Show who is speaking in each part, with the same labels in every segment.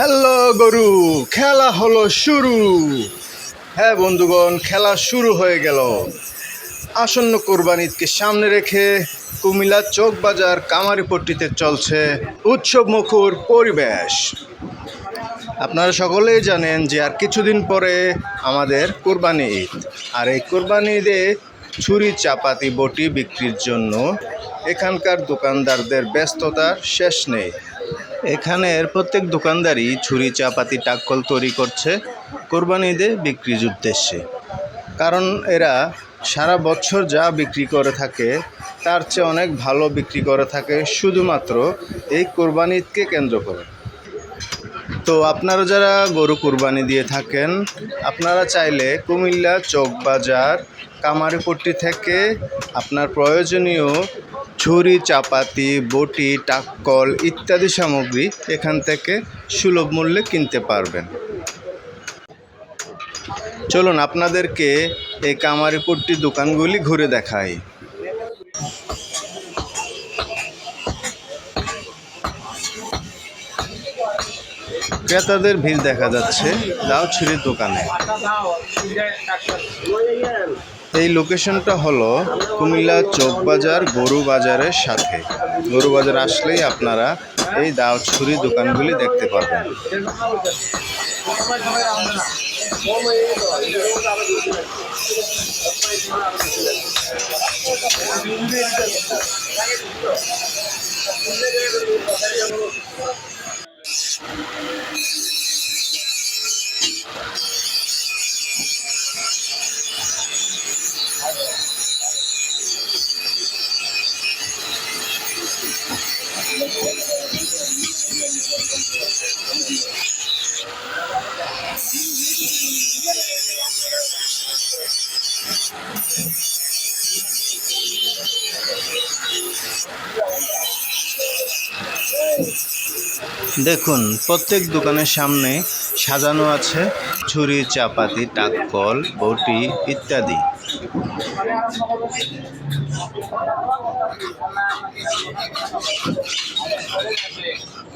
Speaker 1: Hello গরু, খেলা হলো শুরু। হ্যাঁ বন্ধুগণ, খেলা শুরু হয়ে গেল। আসন্ন কোরবানি ঈদকে সামনে রেখে কুমিল্লা চৌকবাজার কামারিপট্টিতে চলছে উৎসব মুখর পরিবেশ। আপনারা সকলেই জানেন যে আর কিছুদিন পরে আমাদের কোরবানি ঈদ। আর এই কোরবানি ঈদে ছুরি, চাপাতি, বটি বিক্রির জন্য এখানকার দোকানদারদের ব্যস্ততার শেষ নেই। এখানের প্রত্যেক দোকানদারই ছুরি, চাপাতি, টাক্কল তৈরি করছে কোরবানি ঈদে বিক্রির উদ্দেশ্যে। কারণ এরা সারা বছর যা বিক্রি করে থাকে, তার চেয়ে অনেক ভালো বিক্রি করে থাকে শুধুমাত্র এই কোরবানি ঈদকে কেন্দ্র করে। তো আপনারা যারা গরু কুরবানি দিয়ে থাকেন, আপনারা চাইলে কুমিল্লা চকবাজার, কামারিপট্টি থেকে আপনার প্রয়োজনীয় ছুরি, চাপাতি, বটি, টাক্কল ইত্যাদি সামগ্রী এখান থেকে সুলভ মূল্যে কিনতে পারবেন। চলুন আপনাদেরকে এই কামারিপট্টি দোকানগুলি ঘুরে দেখাই। ক্রেতাদের ভিড় দেখা যাচ্ছে দাও ছুরির দোকানে। এই লোকেশনটা হলো কুমিল্লা চৌকবাজার গরু বাজারের সাথে। গরু বাজার আসলেই আপনারা এই দাও ছুরি দোকানগুলি দেখতে পাবেন। দেখুন প্রত্যেক দোকানের সামনে সাজানো আছে ছুরি চাপাতি টাককল বটি ইত্যাদি।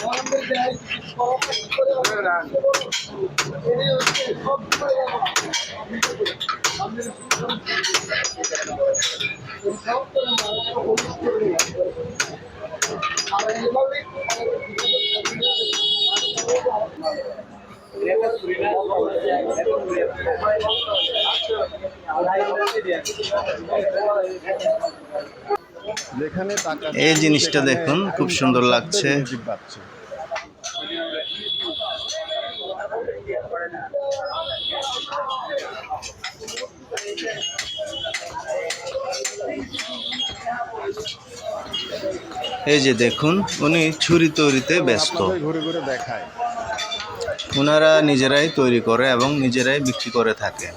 Speaker 2: টাকা
Speaker 1: এই জিনিসটা দেখুন, খুব সুন্দর লাগছে। এই যে দেখুন, উনি ছুরি তৈরিতে ব্যস্ত।
Speaker 2: দেখায়
Speaker 1: ওনারা নিজেরাই তৈরি করে এবং নিজেরাই বিক্রি করে থাকে।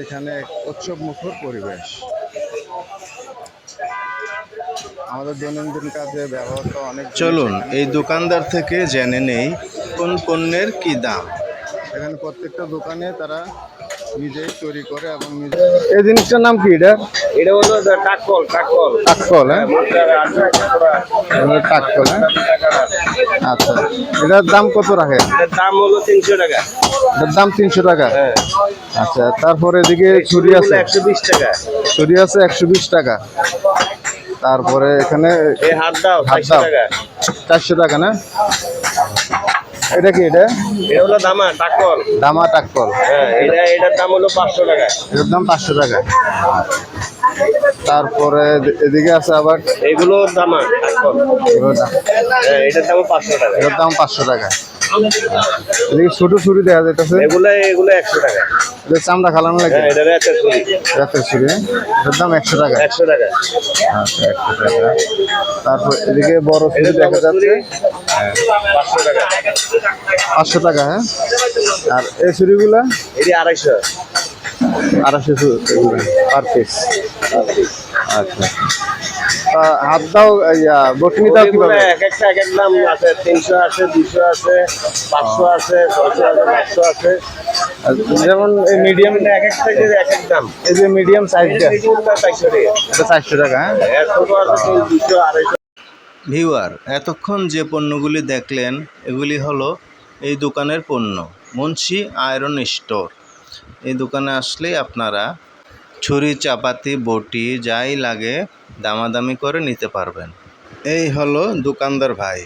Speaker 2: এখানে উৎসব মুখর পরিবেশ। আমাদের দৈনন্দিন কাজে ব্যবহার তো অনেক
Speaker 1: চলুন এই দোকানদার থেকে জেনে নেই কোন পণ্যের কি দাম।
Speaker 2: এখানে প্রত্যেকটা দোকানে তারা নিজেই তৈরি করে এবং নিজে এই জিনিসটার নাম কি এটা?
Speaker 3: এটা হলো টাকল টাকল
Speaker 2: টাককল হ্যাঁ? টাককল হ্যাঁ? আচ্ছা এটার দাম কত রাখে?
Speaker 3: এটার দাম হলো তিনশো টাকা।
Speaker 2: এটার দাম তিনশো টাকা?
Speaker 3: হ্যাঁ।
Speaker 2: আচ্ছা তারপরে এদিকে ছুরি আছে।
Speaker 3: একশো বিশ টাকা।
Speaker 2: ছুরি আছে একশো বিশ টাকা। তারপরে এখানে
Speaker 3: হাত দাও
Speaker 2: হাত দাও। চারশো টাকা না? এটা কি এটা?
Speaker 3: এটা হলো দামা টাকল
Speaker 2: দামা টাকল
Speaker 3: হ্যাঁ এটা এটার দাম হলো পাঁচশো টাকা।
Speaker 2: এটার দাম পাঁচশো টাকা। তারপরে এদিকে আছে আবার?
Speaker 3: এগুলো দামা টাকল
Speaker 2: এগুলো দাম।
Speaker 3: হ্যাঁ এটার দাম পাঁচশো টাকা।
Speaker 2: এটার দাম পাঁচশো টাকা। এদিকে ছোট ছুরি দেখা যাইতেছে।
Speaker 3: এগুলো এগুলো একশো টাকা।
Speaker 2: এটা চামড়া খালানো লাগে।
Speaker 3: হ্যাঁ এটা রেতের ছুরি।
Speaker 2: রাতের ছুরি হ্যাঁ? এটার দাম একশো টাকা।
Speaker 3: একশো টাকা।
Speaker 2: আচ্ছা একশো টাকা। তারপর এদিকে বড় ছুরি দেখা যাচ্ছে।
Speaker 3: পাঁচশো টাকা।
Speaker 2: পাঁচশো টাকা হ্যাঁ? আর এই ছুরিগুলা?
Speaker 3: এটি আড়াইশো।
Speaker 2: আড়াইশো পার পিস আচ্ছা তা হাত দাও ইয়া বটনি দাও কীভাবে?
Speaker 3: এক একটা এক এক দাম আছে তিনশো আছে দুশো আছে পাঁচশো আছে আছে পাঁচশো আছে।
Speaker 2: যেমন এই মিডিয়াম
Speaker 3: এক এক সাইজের এক এক দাম
Speaker 2: এই যে মিডিয়াম সাইজটা
Speaker 3: চারশো টাকা
Speaker 2: এটা চারশো টাকা হ্যাঁ?
Speaker 3: এর আছে দুশো আড়াইশো।
Speaker 1: ভিউয়ার এতক্ষণ যে পণ্যগুলি দেখলেন এগুলি হলো এই দোকানের পণ্য মুন্সি আয়রন স্টোর। এই দোকানে আসলেই আপনারা ছুরি, চাপাতি, বটি যাই লাগে দামাদামি করে নিতে পারবেন। এই হলো দোকানদার ভাই।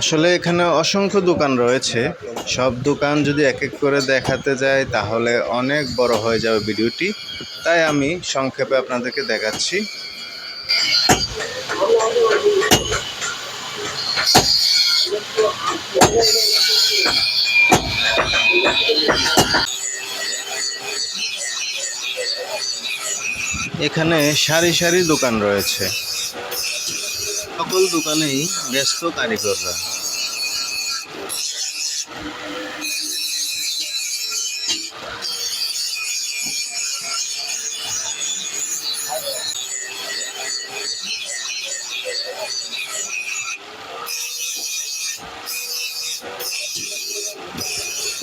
Speaker 1: আসলে এখানে অসংখ্য দোকান রয়েছে। সব দোকান যদি এক এক করে দেখাতে যায় তাহলে অনেক বড় হয়ে যাবে ভিডিওটি। তাই আমি সংক্ষেপে আপনাদেরকে দেখাচ্ছি। এখানে সারি সারি দোকান রয়েছে। সকল দোকানেই ব্যস্ত কারিগররা।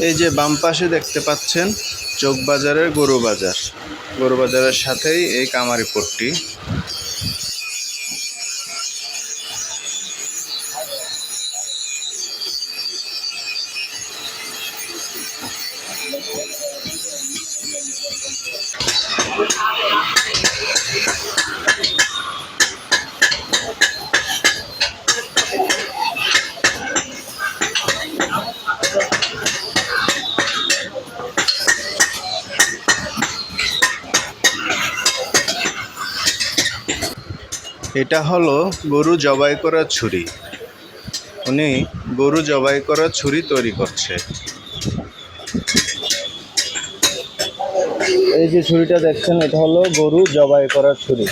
Speaker 1: এই যে বাম পাশে দেখতে পাচ্ছেন চোকবাজারের গরু বাজার। গরু বাজারের সাথেই এই কামারি এটা হলো গরু জবাই করা ছুরি। উনি গরু জবাই করা ছুরি তৈরি করছে।
Speaker 2: এই যে ছুরিটা দেখছেন, এটা হলো গরু জবাই করা ছুরি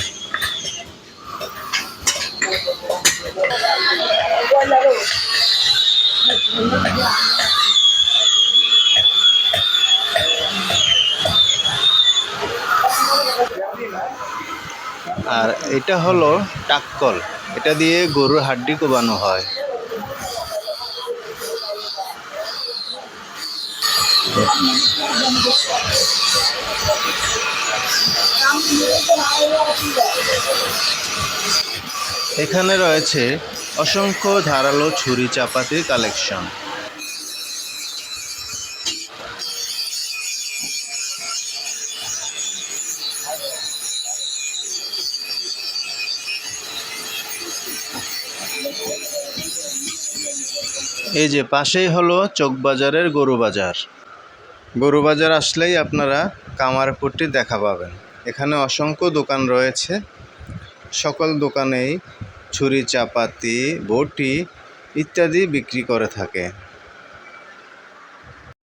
Speaker 1: আর এটা হলো টাক্কল। এটা দিয়ে গরুর হাড্ডি কোবানো হয়। এখানে রয়েছে অসংখ্য ধারালো ছুরি চাপাতির কালেকশন এই যে পাশেই হলো চকবাজারের গরু বাজার। গরু বাজার আসলেই আপনারা কামারপুরটি দেখা পাবেন। এখানে অসংখ্য দোকান রয়েছে। সকল দোকানেই ছুরি, চাপাতি, বটি ইত্যাদি বিক্রি করে থাকে।